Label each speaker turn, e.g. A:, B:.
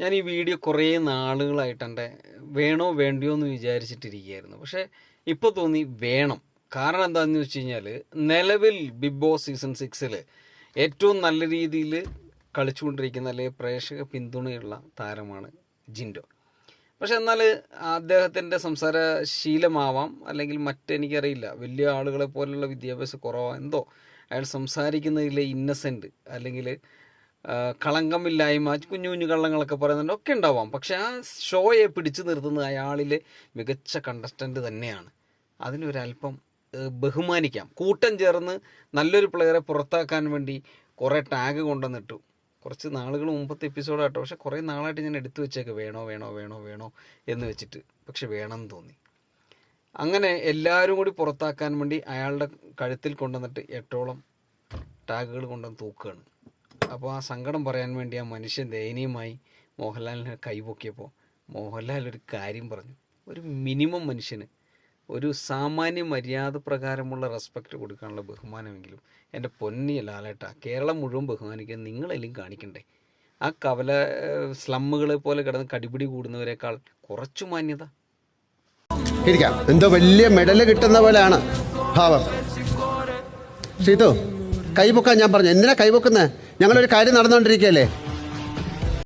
A: ഞാൻ ഈ വീഡിയോ കുറേ നാളുകളായിട്ട് എന്റെ വേണോ വേണ്ടയോ എന്ന് വിചാരിച്ചിട്ടിരിക്കുകയായിരുന്നു. പക്ഷേ ഇപ്പോൾ തോന്നി വേണം. കാരണം എന്താണെന്ന് വെച്ച് കഴിഞ്ഞാൽ നിലവിൽ ബിഗ് ബോസ് സീസൺ സിക്സിൽ ഏറ്റവും നല്ല രീതിയിൽ കളിച്ചുകൊണ്ടിരിക്കുന്ന അല്ലെങ്കിൽ പ്രേക്ഷക പിന്തുണയുള്ള താരമാണ് ജിൻഡോ. പക്ഷെ എന്നാൽ അദ്ദേഹത്തിന്റെ സംസാര ശീലമാവാം അല്ലെങ്കിൽ മറ്റെനിക്കറിയില്ല വലിയ ആളുകളെ പോലെയുള്ള വിദ്യാഭ്യാസ കുറവാണ് എന്തോ അയാൾ സംസാരിക്കുന്നതിലെ ഇന്നസെന്റ് അല്ലെങ്കിൽ കളങ്കമില്ലായ്മ കുഞ്ഞു കുഞ്ഞു കള്ളങ്ങളൊക്കെ പറയുന്നുണ്ട്. ഒക്കെ ഉണ്ടാവാം. പക്ഷെ ആ ഷോയെ പിടിച്ചു നിർത്തുന്നത് അയാളിലെ മികച്ച കണ്ടസ്റ്റന്റ് തന്നെയാണ്. അതിനൊരല്പം ബഹുമാനിക്കാം. കൂട്ടം ചേർന്ന് നല്ലൊരു പ്ലെയറെ പുറത്താക്കാൻ വേണ്ടി കുറേ ടാഗ് കൊണ്ടുവന്നിട്ടു. കുറച്ച് നാളുകൾ മുമ്പത്തെ എപ്പിസോഡാട്ടോ പക്ഷെ കുറേ നാളായിട്ട് ഞാൻ എടുത്തു വെച്ചേക്ക്. വേണോ വേണോ വേണോ വേണോ എന്ന് വെച്ചിട്ട്. പക്ഷെ വേണമെന്ന് തോന്നി. അങ്ങനെ എല്ലാവരും കൂടി പുറത്താക്കാൻ വേണ്ടി അയാളുടെ കഴുത്തിൽ കൊണ്ടുവന്നിട്ട് എട്ടോളം ടാഗുകൾ കൊണ്ടുവന്ന് തൂക്കുകയാണ്. അപ്പോൾ ആ സങ്കടം പറയാൻ വേണ്ടി ആ മനുഷ്യൻ ദയനീയമായി മോഹൻലാലിനെ കൈപൊക്കിയപ്പോൾ മോഹൻലാൽ ഒരു കാര്യം പറഞ്ഞു. ഒരു മിനിമം മനുഷ്യന് ഒരു സാമാന്യ മര്യാദ പ്രകാരമുള്ള റെസ്പെക്റ്റ് കൊടുക്കാനുള്ള ബഹുമാനമെങ്കിലും എന്റെ പൊന്നിയ ലാലേട്ട കേരളം മുഴുവൻ ബഹുമാനിക്കാൻ നിങ്ങളെല്ലാം കാണിക്കണ്ടേ? ആ കവല സ്ലമ്മുകളെ പോലെ കിടന്ന് കടിപിടി കൂടുന്നവരെക്കാൾ കുറച്ചു മാന്യത.
B: ഇരിക്കാം. എന്തോ വലിയ മെഡൽ കിട്ടുന്ന പോലെയാണ് ഭാവം. ഷീതു കൈപൊക്കാൻ ഞാൻ പറഞ്ഞു. എന്തിനാ കൈപൊക്കുന്നത് ഞങ്ങളൊരു കാര്യം നടന്നുകൊണ്ടിരിക്കുകയല്ലേ?